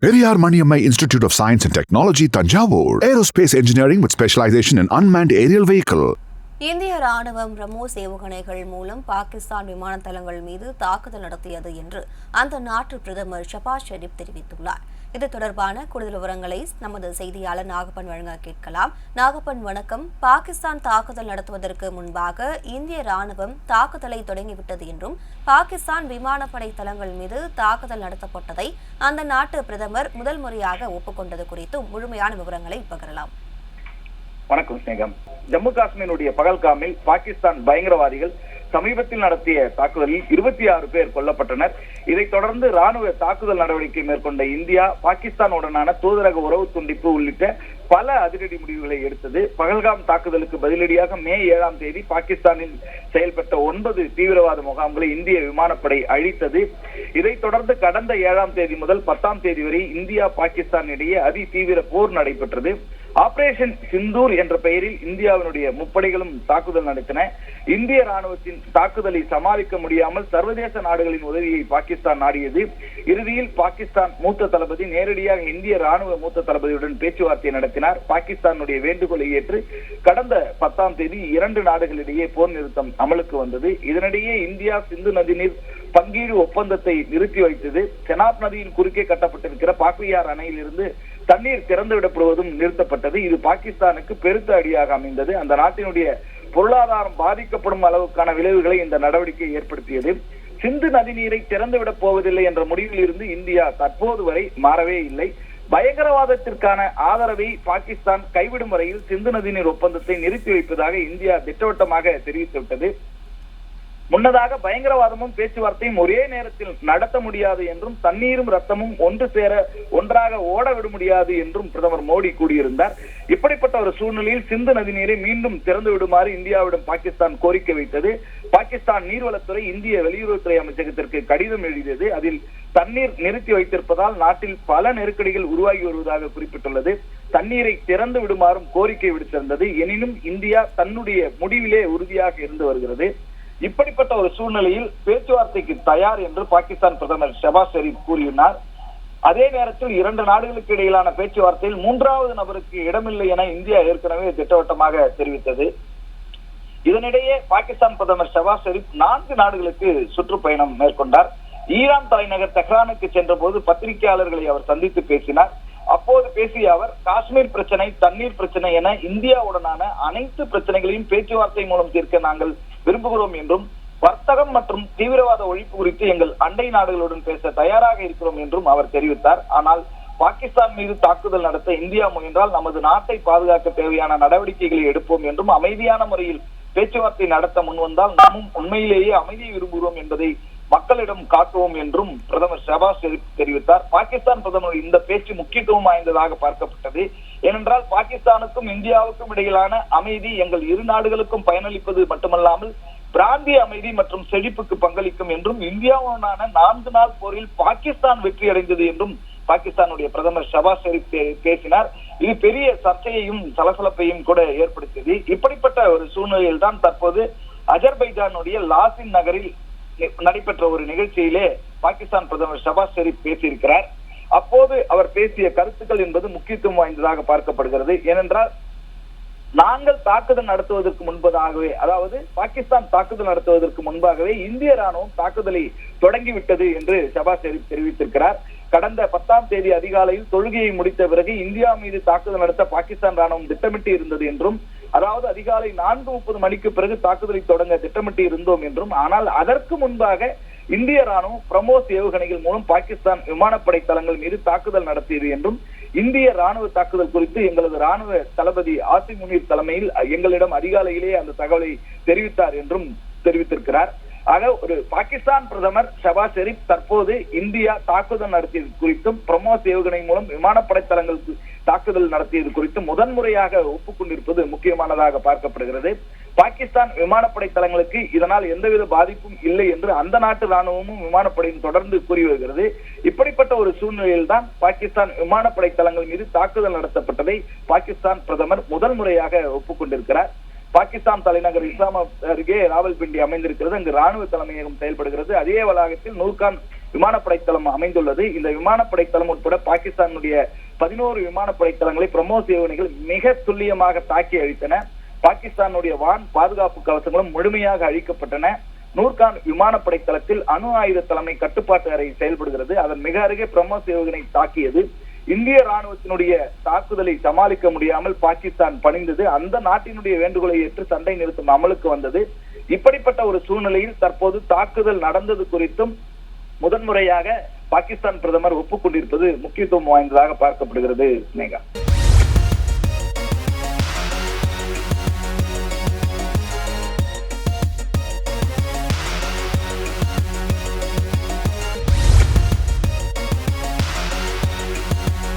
here we Periyar Maniammai Institute of Science and Technology, Tanjavur. Aerospace Engineering with specialization in unmanned aerial vehicle. இந்திய ராணுவம் பிரம்மோஸ் ஏவுகணைகள் மூலம் பாகிஸ்தான் விமான தளங்கள் மீது தாக்குதல் நடத்தியது என்று அந்த நாட்டு பிரதமர் ஷபாஸ் ஷெரீப் தெரிவித்துள்ளார். இது தொடர்பான கூடுதல் விவரங்களை நமது செய்தியாளர் நாகப்பன் வழங்க கேட்கலாம். நாகப்பன் வணக்கம். பாகிஸ்தான் தாக்குதல் நடத்துவதற்கு முன்பாக இந்திய ராணுவம் தாக்குதலை தொடங்கிவிட்டது என்றும் பாகிஸ்தான் விமானப்படை தளங்கள் மீது தாக்குதல் நடத்தப்பட்டதை அந்த நாட்டு பிரதமர் முதல் முறையாக ஒப்புக்கொண்டது குறித்தும் முழுமையான விவரங்களை பகிரலாம். வணக்கம் ஸ்னேகம் ஜம்மு காஷ்மீருடைய பகல்காமில் பாகிஸ்தான் பயங்கரவாதிகள் சமீபத்தில் நடத்திய தாக்குதலில் இருபத்தி ஆறு பேர் கொல்லப்பட்டனர். இதைத் தொடர்ந்து ராணுவ தாக்குதல் நடவடிக்கை மேற்கொண்ட இந்தியா பாகிஸ்தானுடனான தூதரக உறவு துண்டிப்பு உள்ளிட்ட பல அதிரடி முடிவுகளை எடுத்தது. பகல்காம் தாக்குதலுக்கு பதிலடியாக மே ஏழாம் தேதி பாகிஸ்தானில் செயல்பட்ட ஒன்பது தீவிரவாத முகாம்களை இந்திய விமானப்படை அழித்தது. இதைத் தொடர்ந்து கடந்த ஏழாம் தேதி முதல் பத்தாம் தேதி வரை இந்தியா பாகிஸ்தான் இடையே அதி தீவிர போர் நடைபெற்றது. ஆபரேஷன் சிந்தூர் என்ற பெயரில் இந்தியாவினுடைய முப்படைகளும் தாக்குதல் நடத்தின. இந்திய ராணுவத்தின் தாக்குதலை சமாளிக்க முடியாமல் சர்வதேச நாடுகளின் உதவியை பாகிஸ்தான் நாடியது. இறுதியில் பாகிஸ்தான் மூத்த தளபதி நேரடியாக இந்திய ராணுவ மூத்த தளபதியுடன் பேச்சுவார்த்தை நடத்தினார். பாகிஸ்தானுடைய வேண்டுகோளை ஏற்று கடந்த பத்தாம் தேதி இரண்டு நாடுகளிடையே போர் நிறுத்தம் அமலுக்கு வந்தது. இதனிடையே இந்தியா சிந்து நதிநீர் பங்கீடு ஒப்பந்தத்தை நிறுத்தி வைத்தது. செனாப் நதியின் குறுக்கே கட்டப்பட்டிருக்கிற பாக்ரியார் அணையிலிருந்து தண்ணீர் திறந்து விடப்படுவதும் நிறுத்தப்பட்டது. இது பாகிஸ்தானுக்கு பெருத்த அடியாக அமைந்தது. அந்த நாட்டினுடைய பொருளாதாரம் பாதிக்கப்படும் அளவுக்கான விளைவுகளை இந்த நடவடிக்கை ஏற்படுத்தியது. சிந்து நதிநீரை திறந்து விடப் போவதில்லை என்ற முடிவில் இருந்து இந்தியா தற்போது வரை மாறவே இல்லை. பயங்கரவாதத்திற்கான ஆதரவை பாகிஸ்தான் கைவிடும் வரையில் சிந்து நதிநீர் ஒப்பந்தத்தை நிறுத்தி வைப்பதாக இந்தியா திட்டவட்டமாக தெரிவித்துவிட்டது முன்னதாக பயங்கரவாதமும் பேச்சுவார்த்தையும் ஒரே நேரத்தில் நடத்த முடியாது என்றும் தண்ணீரும் ரத்தமும் ஒன்று சேர ஒன்றாக ஓட விட முடியாது என்றும் பிரதமர் மோடி கூறியிருந்தார். இப்படிப்பட்ட ஒரு சூழ்நிலையில் சிந்து நதி நீரை மீண்டும் திறந்து விடுமாறு இந்தியாவிடம் பாகிஸ்தான் கோரிக்கை வைத்தது. பாகிஸ்தான் நீர்வளத்துறை இந்திய வெளியுறவுத்துறை அமைச்சகத்திற்கு கடிதம் எழுதியது. அதில் தண்ணீர் நிறுத்தி வைத்திருப்பதால் நாட்டில் பல நெருக்கடிகள் உருவாகி வருவதாக குறிப்பிட்டுள்ளது. தண்ணீரை திறந்து விடுமாறும் கோரிக்கை விடுத்திருந்தது. எனினும் இந்தியா தன்னுடைய முடிவிலே உறுதியாக இருந்து வருகிறது. இப்படிப்பட்ட ஒரு சூழ்நிலையில் பேச்சுவார்த்தைக்கு தயார் என்று பாகிஸ்தான் பிரதமர் ஷபாஸ் ஷெரீப் கூறியுள்ளார். அதே நேரத்தில் இரண்டு நாடுகளுக்கு இடையிலான பேச்சுவார்த்தையில் மூன்றாவது நபருக்கு இடமில்லை என இந்தியா ஏற்கனவே திட்டவட்டமாக தெரிவித்தது. இதனிடையே பாகிஸ்தான் பிரதமர் ஷபாஸ் ஷெரீப் நான்கு நாடுகளுக்கு சுற்றுப்பயணம் மேற்கொண்டார். ஈரான் தலைநகர் தெஹ்ரானுக்கு சென்ற போது பத்திரிகையாளர்களை அவர் சந்தித்து பேசினார். அப்போது பேசிய அவர் காஷ்மீர் பிரச்சனை தண்ணீர் பிரச்சனை என இந்தியாவுடனான அனைத்து பிரச்சனைகளையும் பேச்சுவார்த்தை மூலம் தீர்க்க நாங்கள் விரும்புகிறோம் என்றும் வர்த்தகம் மற்றும் தீவிரவாத ஒழிப்பு குறித்து எங்கள் அண்டை நாடுகளுடன் பேச தயாராக இருக்கிறோம் என்றும் அவர் தெரிவித்தார். ஆனால் பாகிஸ்தான் மீது தாக்குதல் நடத்த இந்தியா முயன்றால் நமது நாட்டை பாதுகாக்க தேவையான நடவடிக்கைகளை எடுப்போம் என்றும் அமைதியான முறையில் பேச்சுவார்த்தை நடத்த முன்வந்தால் நாமும் உண்மையிலேயே அமைதியை விரும்புகிறோம் என்பதை மக்களிடம் காட்டுவோம் என்றும் பிரதமர் ஷபாஸ் தெரிவித்தார். பாகிஸ்தான் பிரதமர் இந்த பேச்சு முக்கியத்துவம் வாய்ந்ததாக பார்க்கப்பட்டது. ஏனென்றால் பாகிஸ்தானுக்கும் இந்தியாவுக்கும் இடையிலான அமைதி எங்கள் இரு நாடுகளுக்கும் பயனளிப்பது மட்டுமல்லாமல் பிராந்திய அமைதி மற்றும் செழிப்புக்கு பங்களிக்கும் என்றும் இந்தியாவுடனான நான்கு நாள் போரில் பாகிஸ்தான் வெற்றி அடைந்தது என்றும் பாகிஸ்தானுடைய பிரதமர் ஷபாஸ் ஷெரீப் பேசினார். இது பெரிய சர்ச்சையையும் சலசலப்பையும் கூட ஏற்படுத்தியது. இப்படிப்பட்ட ஒரு சூழ்நிலையில் தான் தற்போது அஜர்பைஜானுடைய லாசின் நகரில் நடைபெற்ற ஒரு நிகழ்ச்சியிலே பாகிஸ்தான் பிரதமர் ஷபாஸ் ஷெரீப் பேசியிருக்கிறார். அப்போது அவர் பேசிய கருத்துக்கள் என்பது முக்கியத்துவம் வாய்ந்ததாக பார்க்கப்படுகிறது. ஏனென்றால் நாங்கள் தாக்குதல் நடத்துவதற்கு முன்பதாகவே அதாவது பாகிஸ்தான் தாக்குதல் நடத்துவதற்கு முன்பாகவே இந்திய ராணுவம் தாக்குதலை தொடங்கிவிட்டது என்று ஷபாஸ் ஷெரீப் தெரிவித்திருக்கிறார். கடந்த பத்தாம் தேதி அதிகாலையில் தொழுகையை முடித்த பிறகு இந்தியா மீது தாக்குதல் நடத்த பாகிஸ்தான் ராணுவம் திட்டமிட்டு இருந்தது என்றும் அதாவது அதிகாலை நான்கு முப்பது மணிக்கு பிறகு தாக்குதலை தொடங்க திட்டமிட்டு இருந்தோம் என்றும் ஆனால் அதற்கு முன்பாக இந்திய ராணுவம் பிரமோஸ் ஏவுகணைகள் மூலம் பாகிஸ்தான் விமானப்படை தளங்கள் மீது தாக்குதல் நடத்தியது என்றும் இந்திய ராணுவ தாக்குதல் குறித்து எங்களது ராணுவ தளபதி ஆசி முனீர் தலைமையில் எங்களிடம் அதிகாலையிலே அந்த தகவலை தெரிவித்தார் என்றும் தெரிவித்திருக்கிறார். ஆக ஒரு பாகிஸ்தான் பிரதமர் ஷபாஸ் ஷெரீப் தற்போது இந்தியா தாக்குதல் நடத்தியது குறித்தும் பிரமோஸ் ஏவுகணை மூலம் விமானப்படை தளங்களுக்கு தாக்குதல் நடத்தியது குறித்து முதன்முறையாக ஒப்புக்கொண்டிருப்பது முக்கியமானதாக பார்க்கப்படுகிறது. பாகிஸ்தான் விமானப்படை தளங்களுக்கு இதனால் எந்தவித பாதிப்பும் இல்லை என்று அந்த நாட்டு ராணுவமும் விமானப்படையும் தொடர்ந்து கூறி வருகிறது. இப்படிப்பட்ட ஒரு சூழ்நிலையில் தான் பாகிஸ்தான் விமானப்படை தளங்கள் மீது தாக்குதல் நடத்தப்பட்டதை பாகிஸ்தான் பிரதமர் முதல் முறையாக ஒப்புக்கொண்டிருக்கிறார். பாகிஸ்தான் தலைநகர் இஸ்லாமாபாத் அருகே ராவல்பிண்டி அமைந்திருக்கிறது. அங்கு ராணுவ தலைமையகம் செயல்படுகிறது. அதே வளாகத்தில் நூர்கான் விமானப்படை தளம் அமைந்துள்ளது. இந்த விமானப்படை தளம் உட்பட பாகிஸ்தானுடைய பதினோரு விமானப்படை தளங்களை பிரம்மோஸ் ஏவுகணைகள் மிக துல்லியமாக தாக்கி அழித்தன. பாகிஸ்தானுடைய வான் பாதுகாப்பு கவசங்களும் முழுமையாக அழிக்கப்பட்டன. நூர்கான் விமானப்படை தளத்தில் அணு ஆயுத தலைமை கட்டுப்பாட்டு அறை செயல்படுகிறது. அதன் மிக அருகே பிரம்மோஸ் ஏவுகணை தாக்கியது. இந்திய ராணுவத்தினுடைய தாக்குதலை சமாளிக்க முடியாமல் பாகிஸ்தான் பணிந்தது. அந்த நாட்டினுடைய வேண்டுகோளை ஏற்று சண்டை நிறுத்தம் அமலுக்கு வந்தது. இப்படிப்பட்ட ஒரு சூழ்நிலையில் தற்போது தாக்குதல் நடந்தது குறித்தும் முதன்முறையாக பாகிஸ்தான் பிரதமர் ஒப்புக்கொண்டிருப்பது முக்கியத்துவம் வாய்ந்ததாக பார்க்கப்படுகிறது. ஸ்னேகா